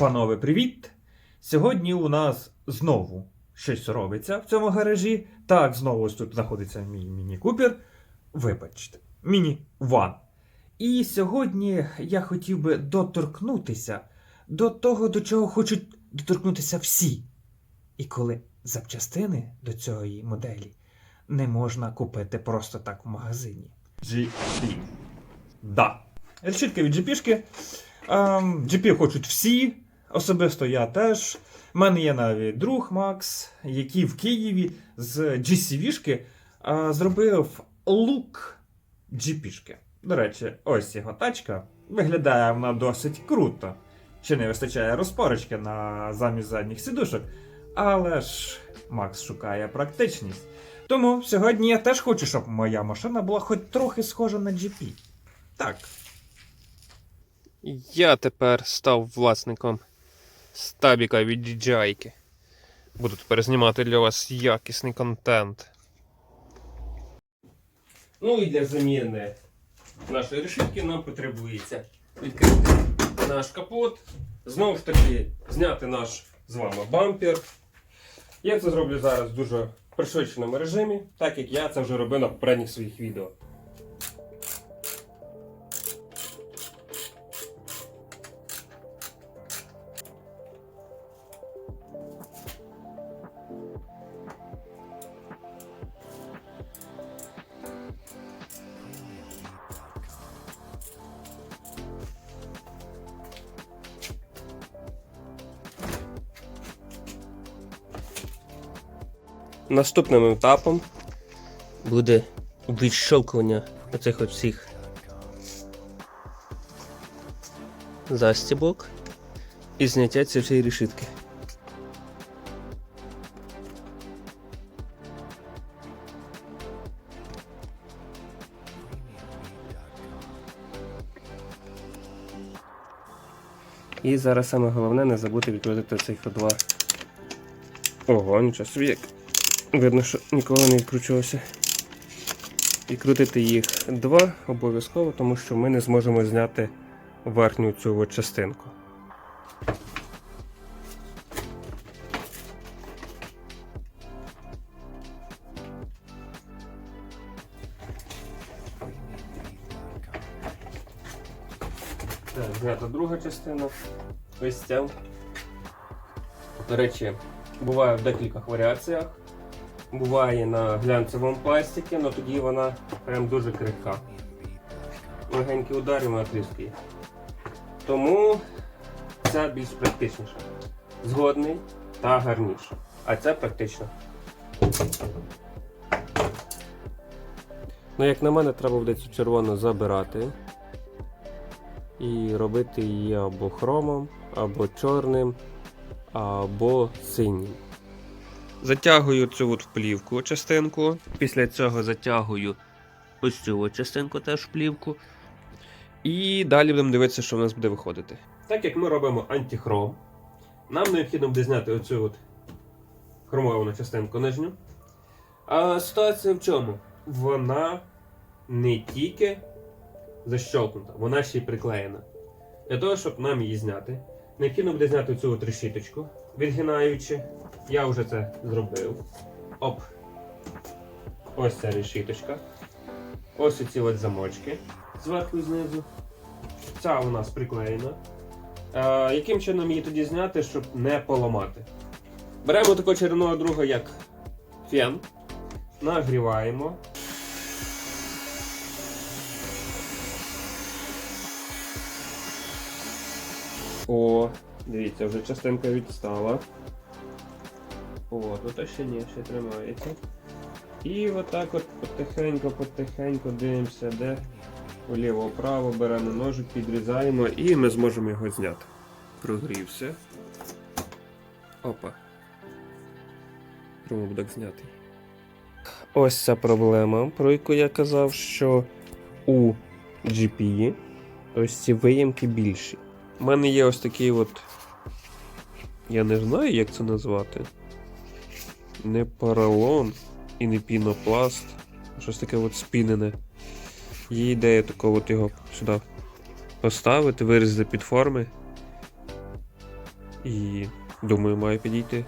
Панове, привіт! Сьогодні у нас знову щось робиться в цьому гаражі. Так, знову ось тут знаходиться мій міні-купер. Вибачте, міні-ван. І сьогодні я хотів би доторкнутися до того, до чого хочуть доторкнутися всі. І коли запчастини до цієї моделі не можна купити просто так в магазині. GP. Да. Решітки від. Ем, GP хочуть всі, особисто я теж. У мене є навіть друг Макс, який в Києві з е, зробив лук GP-шки. До речі, ось його тачка. Виглядає вона досить круто. Ще не вистачає розпорочки на замість задніх сідушок. Але ж Макс шукає практичність. Тому сьогодні я теж хочу, щоб моя машина була хоч трохи схожа на GP. Так, Я тепер став власником стабіка від DJI. Буду тепер знімати для вас якісний контент. Ну і для заміни нашої решітки нам потребується відкрити наш капот. Знову ж таки, зняти наш з вами бампер. Я це зроблю зараз в дуже пришвидшеному режимі, так як я це вже робив на попередніх своїх відео. Наступним етапом буде відщелкування оцих от всіх застібок і зняття цієї всієї решітки. І зараз саме головне не забути відкрутити цих два. Ого, нічого собі. Видно, що ніколи не відкручувався. І крутити їх два обов'язково, тому що ми не зможемо зняти верхню цю частинку. Знята друга частина. Ось ця. До речі, буває в декількох варіаціях. Буває на глянцевому пластикі, але тоді вона прям дуже крихка. Легенький удар і вона тріскає. Тому ця більш практичніша. Згодний та гарніша. А ця практична. Ну, як на мене, треба буде цю червону забирати. І робити її або хромом, або чорним, або синім. Затягую цю от плівку частинку. Після цього затягую ось цю от частинку теж в плівку. І далі будемо дивитися, що в нас буде виходити. Так як ми робимо антихром, нам необхідно буде зняти оцю от хромовану частинку нижню. А ситуація в чому? Вона не тільки защолкнута, вона ще й приклеєна. Для того, щоб нам її зняти, необхідно буде зняти цю от решіточку, відгинаючи. Я вже це зробив. Оп. Ось ця решіточка. Ось ці от замочки зверху і знизу. Ця у нас приклеєна. Е, яким чином її тоді зняти, щоб не поламати? Беремо такого червоного друга, як фен, нагріваємо. О, дивіться, вже частинка відстала. О, тут ще ні, ще тримається. І отак от потихеньку-потихеньку дивимося, де вліво-вправо беремо ножик, підрізаємо і ми зможемо його зняти. Прогрівся. Опа. Пробуємо так зняти. Ось ця проблема, про яку я казав, що у GP ось ці виємки більші. У мене є ось такий от. Я не знаю, як це назвати. Не поролон і не пінопласт. Щось таке от спінене. Є ідея такого от його сюди поставити, вирізати під форми. І думаю, має підійти.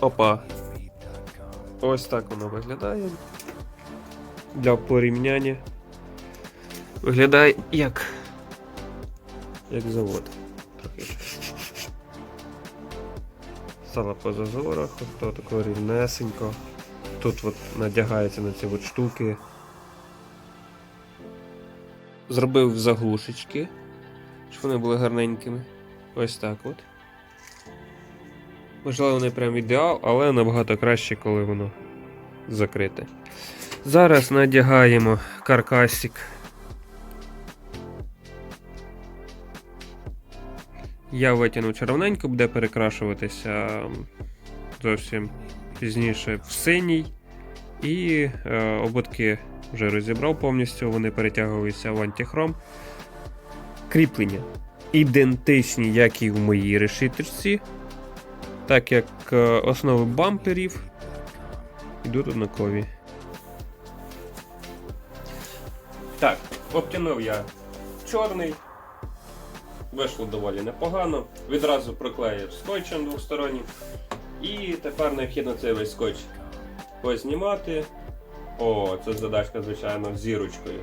Опа. Ось так воно виглядає. Для порівняння. Виглядає як. Як завод. Стало по зазорах, ото тако рівнесенько. Тут от надягається на ці от штуки. Зробив заглушечки, щоб вони були гарненькими. Ось так от. Можливо, не прям ідеал, але набагато краще, коли воно закрите. Зараз надягаємо каркасик. Я витягну червоненько, буде перекрашуватися зовсім пізніше в синій. І е, ободки вже розібрав повністю, вони перетягуються в антихром. Кріплення ідентичні, як і в моїй решіточці. Так як е, основи бамперів йдуть однакові. Так, обтянув я чорний. Вийшло доволі непогано. Відразу проклеїв скотчем двостороннім. І тепер необхідно цей весь скотч познімати. О, це задачка, звичайно, зірочкою.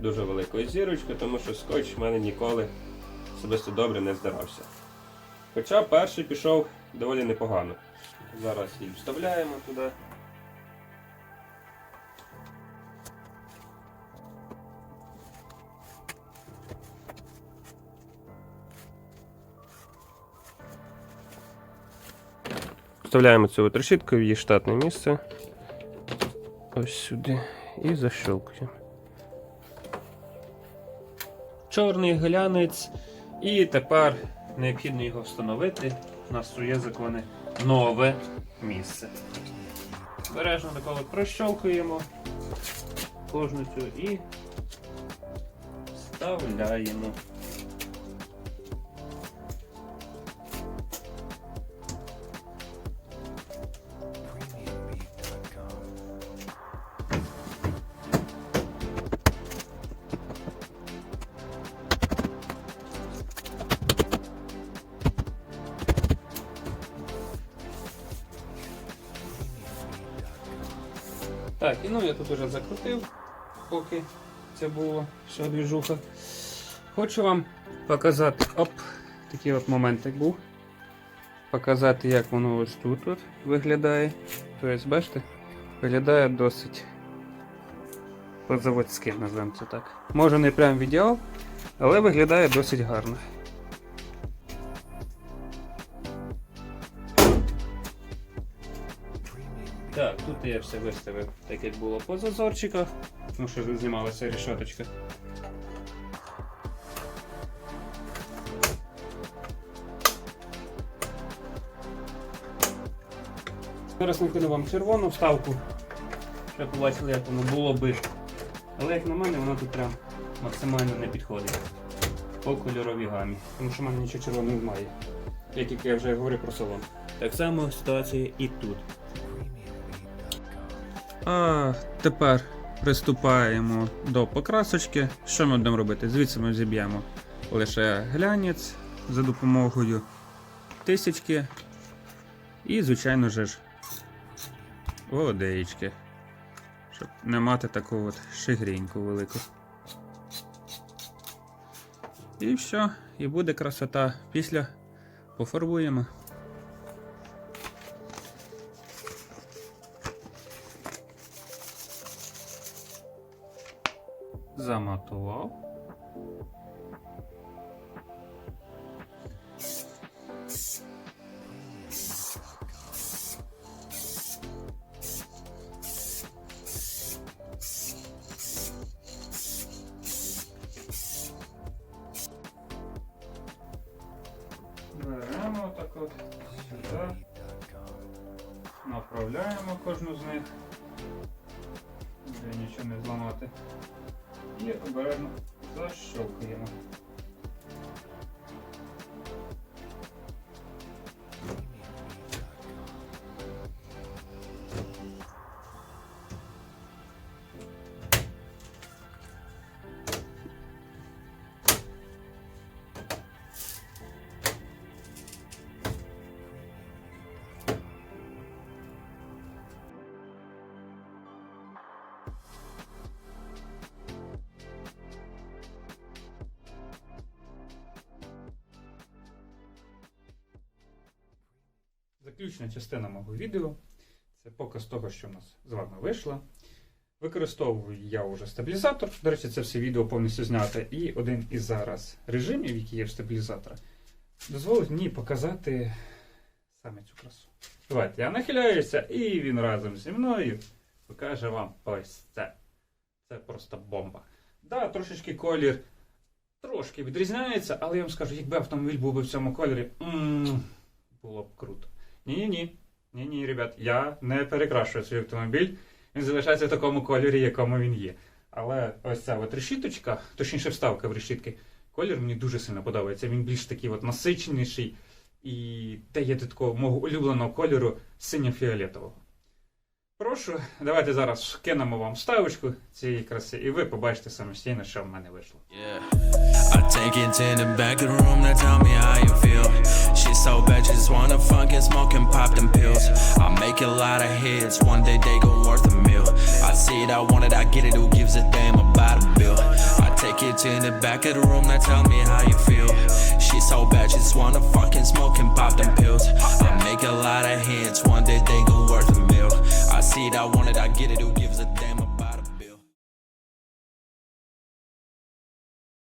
Дуже великою зірочкою, тому що скотч в мене ніколи особисто добре не здирався. Хоча перший пішов доволі непогано. Зараз її вставляємо туди. Вставляємо цю от в її штатне місце. Ось сюди. І защелкуємо. Чорний глянець. І тепер необхідно його встановити. У нас є закони нове місце. Бережно такого прощолкуємо кожну цю і вставляємо. Так, і ну я тут уже закрутив, поки це було вся двіжуха. Хочу вам показати, оп, такий от моментик був. Показати, як воно ось тут от виглядає. Тобто, бачите, виглядає досить по-заводськи, називаємо це так. Може не прям в ідеал, але виглядає досить гарно. Так, тут я все виставив, так як було по зазорчиках, тому що знімалася рішоточка. Зараз накину вам червону вставку, щоб побачили, як воно було би. Але як на мене, воно тут прям максимально не підходить по кольоровій гамі, тому що в мене нічого червоного немає. Як я вже говорив про салон. Так само ситуація і тут. А тепер Приступаємо до покрасочки. Що ми будемо робити? Звідси ми зіб'ємо лише глянець за допомогою тисячки і, звичайно ж, володеєчки. Щоб не мати таку от шигріньку велику. І все, і буде красота. Після пофарбуємо. Заматував. Беремо так от. Направляємо кожну з них. І обережно защовкуємо. Заключна частина мого відео це показ того, що в нас з вами вийшло. Використовую я вже стабілізатор. До речі, це все відео повністю зняте. І один із зараз режимів, який є в стабілізатора, дозволить мені показати саме цю красу. Давайте я нахиляюся, і він разом зі мною покаже вам ось це. Це просто бомба. Да, трошечки колір трошки відрізняється, але я вам скажу, якби автомобіль був би в цьому кольорі, було б круто. Ні-ні-ні. Ні-ні, ребят, я не перекрашую свій автомобіль. Він залишається в такому кольорі, якому він є. Але ось ця от решіточка, точніше вставка в решітки, колір мені дуже сильно подобається. Він більш такий от насиченіший і дає до такого мого улюбленого кольору синьо-фіолетового. Прошу, давайте зараз кинемо вам вставочку цієї краси, і ви побачите самостійно, що в мене вийшло. Yeah. So bad, she just wanna fuck and smoke and pop them pills. I make a lot of hits, one day they gon' worth a meal. I see it, I want it, I get it, who gives a damn about a bill? I take it to the back of the room now tell me how you feel. She's so bad, she just wanna fuck and smoke and pop them pills. I make a lot of hits, one day they gon' worth a meal. I see it, I want it, I get it, who gives a damn